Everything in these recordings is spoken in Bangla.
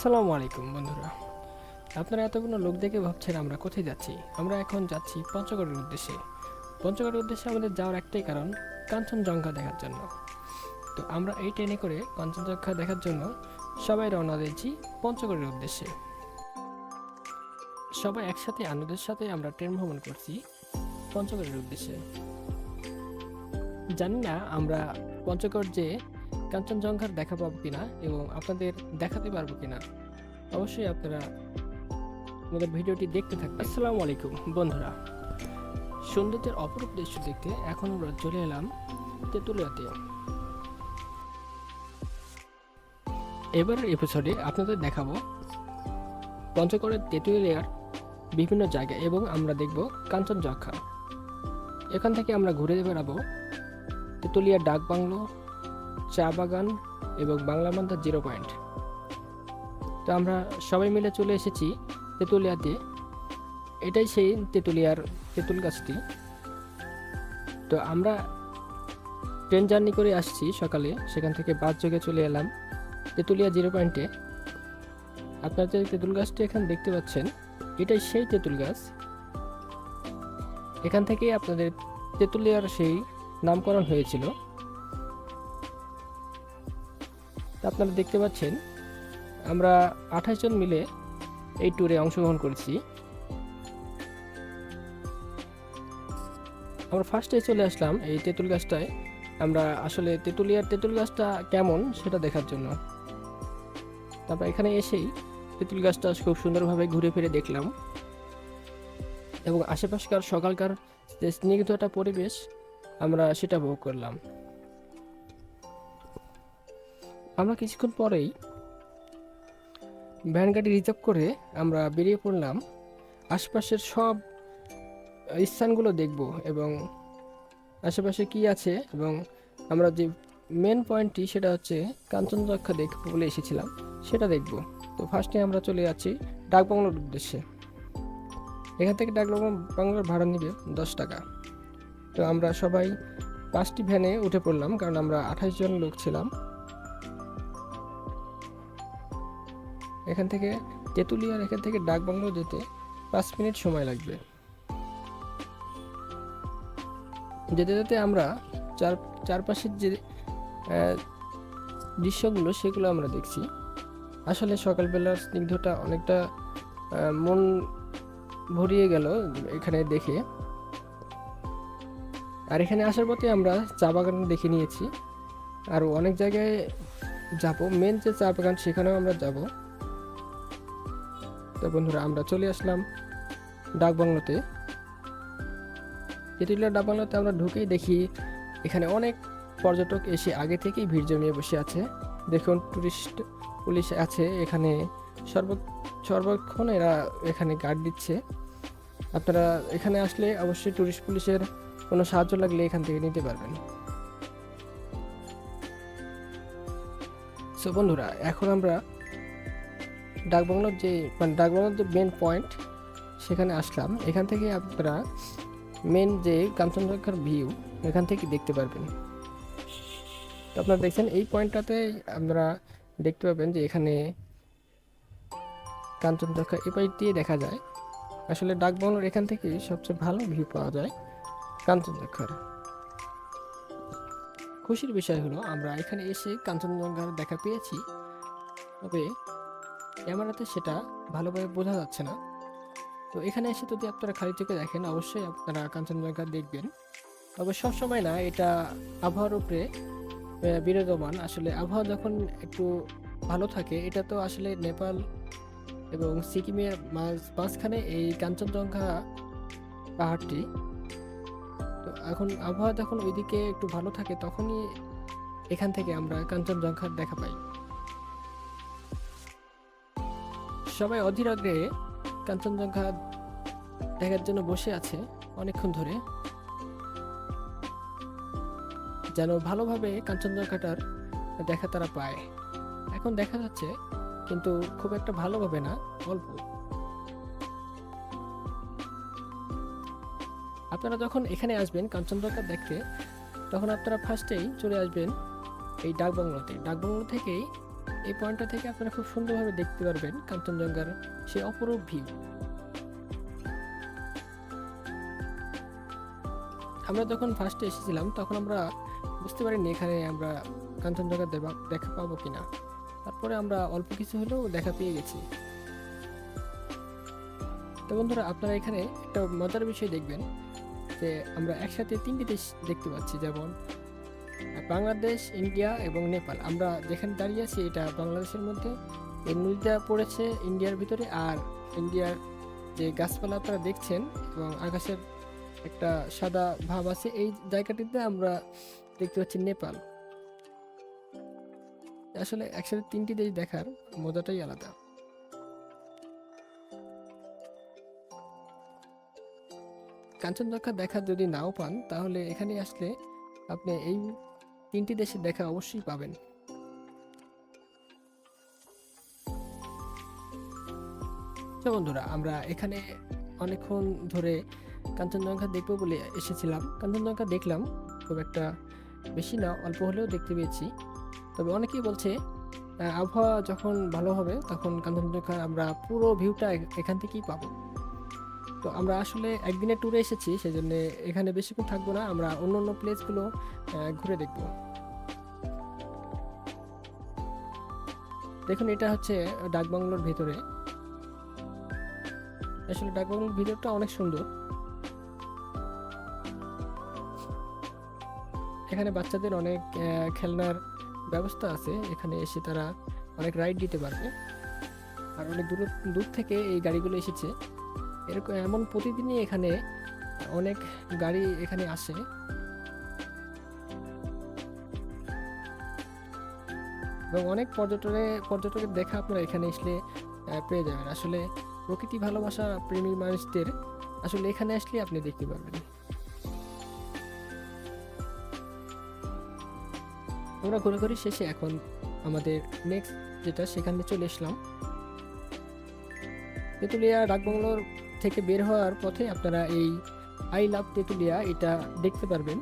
আসসালামু আলাইকুম, বন্ধুরা। আপনারা এতগুলো লোক দেখে ভাবছেন আমরা কোথায় যাচ্ছি? আমরা এখন যাচ্ছি পঞ্চগড়ের উদ্দেশ্যে। পঞ্চগড়ের উদ্দেশ্যে আমাদের যাওয়ার একটাই কারণ, কাঞ্চনজঙ্ঘা দেখার জন্য। তো আমরা এই ট্রেনে করে কাঞ্চনজঙ্ঘা দেখার জন্য সবাই রওনা দিয়েছি পঞ্চগড়ের উদ্দেশ্যে। সবাই একসাথে, আনন্দের সাথে আমরা ট্রেন ভ্রমণ করছি পঞ্চগড়ের উদ্দেশ্যে। জানি না আমরা পঞ্চগড় যে কাঞ্চনজঙ্ঘার দেখা পাবো কিনা এবং আপনাদের দেখাতে পারব কিনা, অবশ্যই আপনারা আমাদের ভিডিওটি দেখতে থাকবেন। আসসালামু আলাইকুম বন্ধুরা। সৌন্দর্যের অপরূপ দৃশ্য দেখতে এখন আমরা চলে এলাম তেঁতুলিয়াতে। এবারের এপিসোডে আপনাদের দেখাবো পঞ্চগড়ের তেঁতুলিয়ার বিভিন্ন জায়গা এবং আমরা দেখব কাঞ্চনজঙ্ঘা। এখান থেকে আমরা ঘুরে বেড়াবো তেঁতুলিয়ার ডাক বাংলো চা বাগান এবং বাংলা মান্দার জিরো পয়েন্ট। তো আমরা সবাই মিলে চলে এসেছি তেঁতুলিয়াতে। এটাই সেই তেঁতুলিয়ার তেঁতুল গাছটি। তো আমরা ট্রেন জার্নি করে আসছি সকালে, সেখান থেকে বাস যোগে চলে এলাম তেঁতুলিয়া জিরো পয়েন্টে। আপনারা যে তেঁতুল গাছটি এখানে দেখতে পাচ্ছেন, এটাই সেই তেঁতুল গাছ। এখান থেকেই আপনাদের তেঁতুলিয়ার সেই নামকরণ হয়েছিল। তা আপনারা দেখতে পাচ্ছেন, আমরা আঠাশ জন মিলে এই ট্যুরে অংশগ্রহণ করেছি। আমরা ফার্স্টে চলে আসলাম এই তেঁতুল গাছটায়। আমরা আসলে তেঁতুলিয়ার তেঁতুল গাছটা কেমন সেটা দেখার জন্য। তারপর এখানে এসেই তেঁতুল গাছটা খুব সুন্দরভাবে ঘুরে ফিরে দেখলাম। এবং আশেপাশকার সকালকার যে স্নিগ্ধ একটা পরিবেশ, আমরা সেটা ভোগ করলাম। আমরা কিছুক্ষণ পরেই ভ্যান গাড়ি রিজার্ভ করে আমরা বেরিয়ে পড়লাম। আশপাশের সব স্থানগুলো দেখব এবং আশেপাশে কি আছে এবং আমরা যে মেন পয়েন্টটি সেটা হচ্ছে কাঞ্চনজঙ্ঘা দেখব বলে এসেছিলাম, সেটা দেখব। তো ফার্স্টে আমরা চলে যাচ্ছি ডাকবাংলোর উদ্দেশ্যে। এখান থেকে ডাক বাংলোর ভাড়া নেবে দশ টাকা। তো আমরা সবাই পাঁচটি ভ্যানে উঠে পড়লাম, কারণ আমরা আঠাশ জন লোক ছিলাম। এখান থেকে তেঁতুলিয়ার এখান থেকে ডাকবাংলো যেতে পাঁচ মিনিট সময় লাগবে। যেতে যেতে আমরা চার, চারপাশের যে দৃশ্যগুলো সেগুলো আমরা দেখছি। আসলে সকালবেলার স্নিগ্ধটা অনেকটা মন ভরিয়ে গেল এখানে দেখে। আর এখানে আসার পথে আমরা চা বাগান দেখে নিয়েছি। আর অনেক জায়গায় যাব। মেন যে চা বাগান সেখানেও আমরা যাব। তো বন্ধুরা, আমরা চলে আসলাম ডাকবাংলোতে তেঁতুলিয়া ডাকবাংলোতে আমরা ঢুকেই দেখি এখানে অনেক পর্যটক এসে আগে থেকেই ভিড় জমিয়ে বসে আছে। দেখুন টুরিস্ট পুলিশ আছে এখানে। সর্ব, সর্বক্ষণ এরা এখানে গার্ড দিচ্ছে। আপনারা এখানে আসলে অবশ্যই টুরিস্ট পুলিশের কোনো সাহায্য লাগলে এখান থেকে নিতে পারবেন। সো বন্ধুরা, এখন আমরা ডাকবাংলোর যে মানে ডাকবাংলোর যে মেন পয়েন্ট সেখানে আসলাম। এখান থেকে আপনারা মেন যে কাঞ্চনজঙ্ঘার ভিউ এখান থেকে দেখতে পারবেন। তো আপনারা দেখছেন, এই পয়েন্টটাতে আমরা দেখতে পাবেন যে এখানে কাঞ্চনজঙ্ঘা এই পাইট দিয়ে দেখা যায়। আসলে ডাকবাংলোর এখান থেকে সবচেয়ে ভালো ভিউ পাওয়া যায় কাঞ্চনজঙ্ঘার খুশির বিষয় হলো, আমরা এখানে এসে কাঞ্চনজঙ্ঘার দেখা পেয়েছি। তবে ক্যামেরাতে সেটা ভালোভাবে বোঝা যাচ্ছে না। তো এখানে এসে যদি আপনারা খালি চোখে দেখেন, অবশ্যই আপনারা কাঞ্চনজঙ্ঘা দেখবেন। তবে সবসময় না, এটা আবহাওয়ার উপরে বিরাজমান। আসলে আবহাওয়া যখন একটু ভালো থাকে, এটা তো আসলে নেপাল এবং সিকিমের মাঝ মাঝখানে এই কাঞ্চনজঙ্ঘা পাহাড়টি। তো এখন আবহাওয়া যখন ওইদিকে একটু ভালো থাকে, তখনই এখান থেকে আমরা কাঞ্চনজঙ্ঘার দেখা পাই। সবাই অধীর আগ্রহে কাঞ্চনজঙ্ঘা দেখার জন্য বসে আছে অনেকক্ষণ ধরে। যেন ভালোভাবে কাঞ্চনজঙ্ঘাটার দেখা তারা পায়। এখন দেখা যাচ্ছে, কিন্তু খুব একটা ভালোভাবে না, অল্প। আপনারা যখন এখানে আসবেন কাঞ্চনজঙ্ঘা দেখতে, তখন আপনারা ফার্স্টেই চলে আসবেন এই ডাকবাংলোতে। ডাকবাংলো থেকেই এই পয়েন্টটা থেকে আপনারা খুব সুন্দরভাবে দেখতে পারবেন কাঞ্চনজঙ্ঘার সেই অপরূপ ভিউ। আমরা যখন ফার্স্টে এসেছিলাম, তখন আমরা বুঝতে পারিনি এখানে আমরা কাঞ্চনজঙ্ঘা দেখা পাবো কিনা। তারপরে আমরা অল্প কিছু হলেও দেখা পেয়ে গেছি। তো বন্ধুরা, আপনারা এখানে একটা মজার বিষয় দেখবেন যে আমরা একসাথে তিনটি দেশ দেখতে পাচ্ছি। যেমন বাংলাদেশ, ইন্ডিয়া এবং নেপাল। আমরা যেখানে দাঁড়িয়ে আছি, এটা বাংলাদেশের মধ্যে। এই নদীটা পড়েছে ইন্ডিয়ার ভিতরে আর ইন্ডিয়ার যে গাছপালা আপনারা দেখছেন এবং আকাশের একটা সাদা ভাব আছে, এই জায়গাটিতে আমরা দেখতে পাচ্ছি নেপাল। আসলে একসাথে তিনটি দেশ দেখার মজাটাই আলাদা। কাঞ্চনজঙ্ঘা দেখা যদি নাও পান, তাহলে এখানে আসলে আপনি এই তিনটি দেশের দেখা অবশ্যই পাবেন। তো বন্ধুরা, আমরা এখানে অনেকক্ষণ ধরে কাঞ্চনজঙ্ঘা দেখব বলে এসেছিলাম। কাঞ্চনজঙ্ঘা দেখলাম, খুব একটা বেশি না, অল্প হলেও দেখতে পেয়েছি। তবে অনেকেই বলছে আবহাওয়া যখন ভালো হবে, তখন কাঞ্চনজঙ্ঘা আমরা পুরো ভিউটা এখান থেকেই পাবো। তো আমরা আসলে একদিনের ট্যুরে এসেছি, সেজন্য এখানে বেশিক্ষণ থাকব না, আমরা অন্য অন্য প্লেসগুলো ঘুরে দেখব। দেখুন, এটা হচ্ছে ডাকবাংলোর ভিতরে। আসলে ডাকবাংলোর ভিতরটা অনেক সুন্দর। এখানে বাচ্চাদের অনেক খেলনার ব্যবস্থা আছে, এখানে এসে তারা অনেক রাইড দিতে পারবে। আর অনেক দূর দূর থেকে এই গাড়িগুলো এসেছে। এরকম এমন প্রতিদিনই এখানে অনেক গাড়ি এখানে আসে। এবং অনেক পর্যটনে পর্যটকের দেখা আপনারা এখানে আসলে পেয়ে যাবেন। আসলে প্রকৃতি ভালোবাসা প্রেমী মানুষদের আসলে এখানে আসলে আপনি দেখতে পারবেন। আমরা ঘুরে ঘুরে শেষে এখন আমাদের নেক্সট যেটা সেখানে চলে আসলাম। তেঁতুলিয়া ডাকবাংলোর থেকে বের হওয়ার পথে আপনারা এই আই লাভ তেঁতুলিয়া এটা দেখতে পারবেন।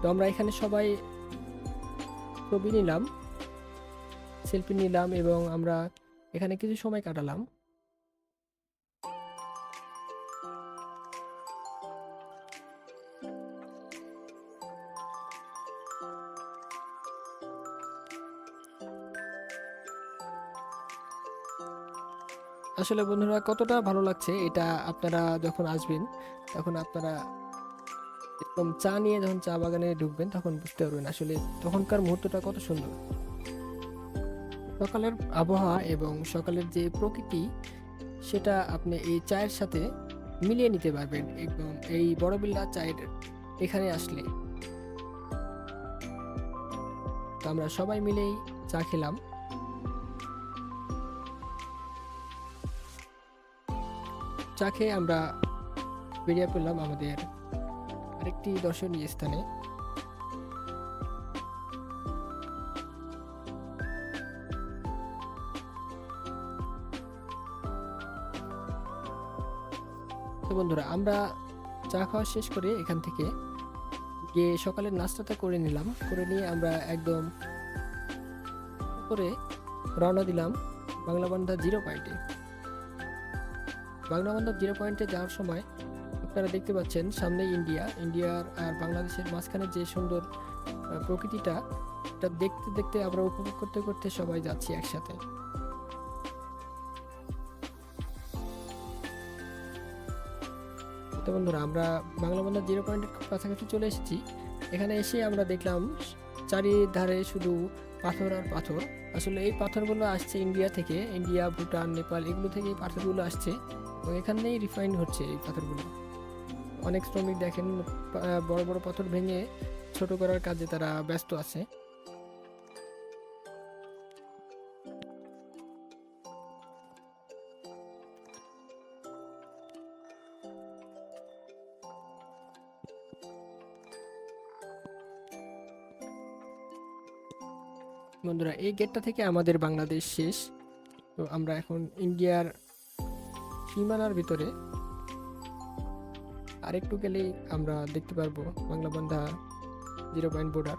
তো আমরা এখানে সবাই ছবি নিলাম, সেলফি নিলাম এবং আমরা এখানে কিছু সময় কাটালাম। আসলে বন্ধুরা কতটা ভালো লাগছে এটা আপনারা যখন আসবেন, তখন আপনারা এরকম চা নিয়ে যখন চা বাগানে ঢুকবেন তখন বুঝতে পারবেন আসলে তখনকার মুহূর্তটা কত সুন্দর। সকালের আবহাওয়া এবং সকালের যে প্রকৃতি, সেটা আপনি এই চায়ের সাথে মিলিয়ে নিতে পারবেন একদম এই বড় বিল্লা চায়ের এখানে আসলে। তো আমরা সবাই মিলেই চা খেলাম। চা খেয়ে আমরা বেরিয়ে পড়লাম আমাদের আরেকটি দর্শনীয় স্থানে। তো বন্ধুরা, আমরা চা খাওয়া শেষ করে এখান থেকে গিয়ে সকালের নাস্তাটা করে নিলাম। করে নিয়ে আমরা একদম করে রওনা দিলাম বাংলাবান্ধা জিরো পয়েন্টে। বাংলাবান্ধা জিরো পয়েন্টে যাওয়ার সময় আপনারা দেখতে পাচ্ছেন সামনে ইন্ডিয়া। ইন্ডিয়ার আর বাংলাদেশের মাঝখানে যে সুন্দর প্রকৃতিটা এটা দেখতে দেখতে আমরা উপভোগ করতে করতে সবাই যাচ্ছি একসাথে। তো বন্ধুরা, আমরা বাংলাবান্ধা জিরো পয়েন্টের খুব কাছাকাছি চলে এসেছি। এখানে এসে আমরা দেখলাম চারিধারে শুধু পাথর আর পাথর। আসলে এই পাথরগুলো আসছে ইন্ডিয়া থেকে, ইন্ডিয়া, ভুটান, নেপাল, এগুলো থেকে এই পাথরগুলো আসছে। এবং এখানেই রিফাইন হচ্ছে এই পাথরগুলো। অনেক শ্রমিক দেখেন বড় বড় পাথর ভেঙে ছোট করার কাজে তারা ব্যস্ত আছে। বন্ধুরা, এই গেটটা থেকে আমাদের বাংলাদেশ শেষ। তো আমরা এখন ইন্ডিয়ার ইমানার ভিতরে আরেকটু গেলেই আমরা দেখতে পারব বাংলাবান্ধা জিরো পয়েন্ট বোর্ডার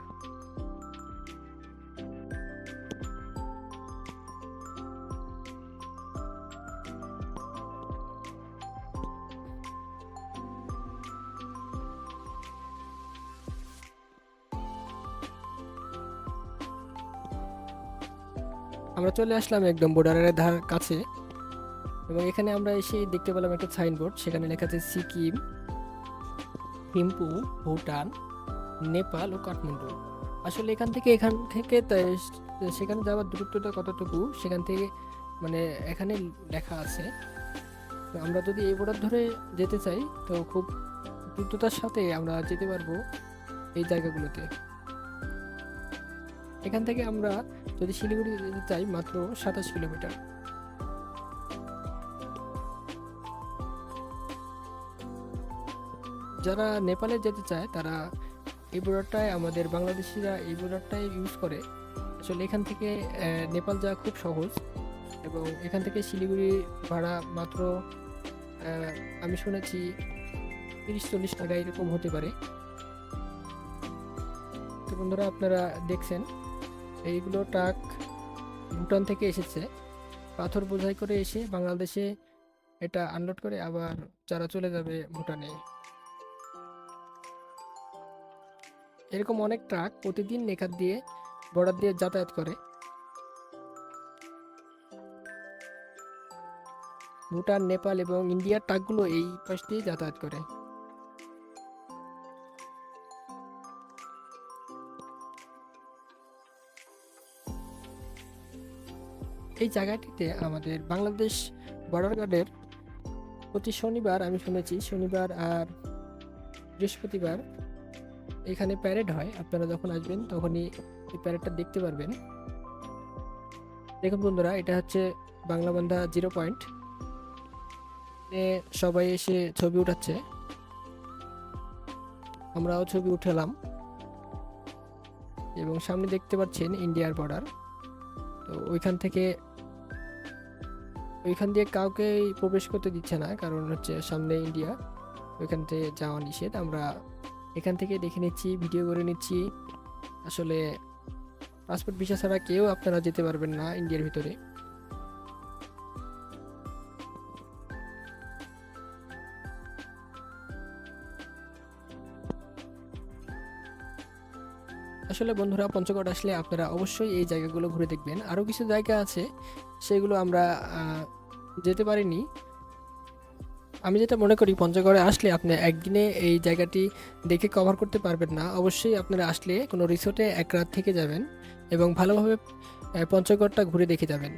আমরা চলে আসলাম একদম বোর্ডারের ধার কাছে। এবং এখানে আমরা এসে দেখতে পেলাম একটা সাইনবোর্ড সেখানে লেখা আছে সিকিম, থিম্পু, ভুটান, নেপাল ও কাঠমান্ডু। আসলে এখান থেকে এখান থেকে সেখানে যাওয়ার দূরত্বটা কতটুকু, সেখান থেকে মানে এখানে লেখা আছে। আমরা যদি এই বর্ডার ধরে যেতে চাই, তো খুব দ্রুততার সাথে আমরা যেতে পারব এই জায়গাগুলোতে। এখান থেকে আমরা যদি শিলিগুড়ি যেতে চাই, মাত্র সাতাশ কিলোমিটার। যারা নেপালে যেতে চায়, তারা এই বর্ডারটায় আমাদের বাংলাদেশিরা এই বর্ডারটাই ইউজ করে। আসলে এখান থেকে নেপাল যাওয়া খুব সহজ এবং এখান থেকে শিলিগুড়ি ভাড়া মাত্র আমি শুনেছি তিরিশ চল্লিশ টাকা এরকম হতে পারে। তো বন্ধুরা, আপনারা দেখছেন, এইগুলো ট্রাক ভুটান থেকে এসেছে। পাথর বোঝাই করে এসে বাংলাদেশে এটা আনলোড করে আবার যারা চলে যাবে ভুটানে। এরকম অনেক ট্রাক প্রতিদিন নেকাত দিয়ে বর্ডার দিয়ে যাতায়াত করে। ভুটান, নেপাল এবং ইন্ডিয়ার ট্রাকগুলো এই পাশ দিয়ে যাতায়াত করে। এই জায়গাটিতে আমাদের বাংলাদেশ বর্ডার গার্ডের প্রতি শনিবার আমি শুনেছি, শনিবার আর বৃহস্পতিবার এখানে প্যারেড হয়। আপনারা যখন আসবেন, তখনই এই প্যারেডটা দেখতে পারবেন। দেখুন বন্ধুরা, এটা হচ্ছে বাংলা বাংলাবান্ধা জিরো পয়েন্ট সবাই এসে ছবি উঠাচ্ছে। আমরাও ছবি উঠালাম। এবং সামনে দেখতে পাচ্ছেন ইন্ডিয়ার বর্ডার তো ওইখান থেকে, ওইখান দিয়ে কাউকে প্রবেশ করতে দিচ্ছে না, কারণ হচ্ছে সামনে ইন্ডিয়া ওইখান থেকে যাওয়া নিষেধ। আমরা এখান থেকে দেখে নিচ্ছি ভিডিও করে নিচ্ছি। আসলে পাসপোর্ট ভিসা ছাড়া কেউ আপনারা যেতে পারবেন না ইন্ডিয়ার ভিতরে। আসলে বন্ধুরা, পঞ্চগড় আসলে আপনারা অবশ্যই এই জায়গাগুলো ঘুরে দেখবেন। আরও কিছু জায়গা আছে, সেগুলো আমরা যেতে পারিনি। আমি যেটা মনে করি, পঞ্চগড়ে আসলে আপনি একদিনে এই জায়গাটি দেখে কভার করতে পারবেন না। অবশ্যই আপনারা আসলে কোনো রিসোর্টে এক রাত থেকে যাবেন এবং ভালোভাবে পঞ্চগড়টা ঘুরে দেখে যাবেন।